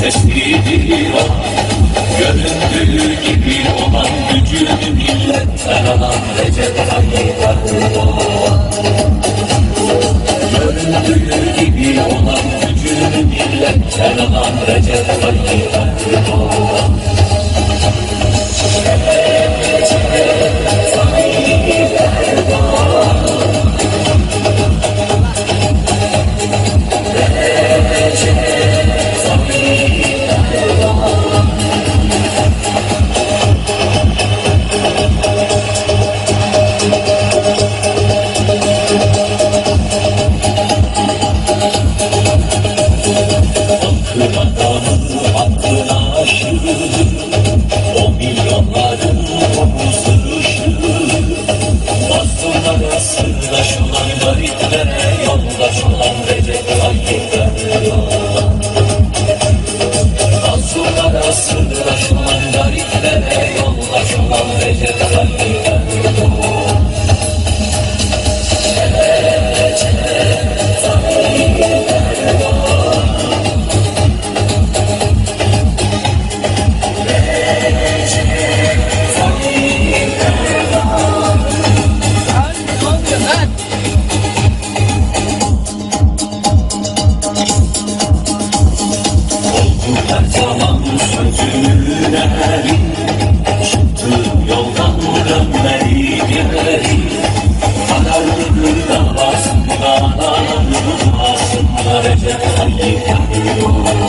seslidir o Göründüğü gibi olan gücünü milletten alan Recep Tayyip Göründüğü milletten alan Recep Tayyip Erdoğan Hakkın adamı hakkına aşırı Zaman sözünün eri Çıktığım yoldan dönmeyi geri Kararlı davasında Ananın duasında Recep Tayyip Erdoğan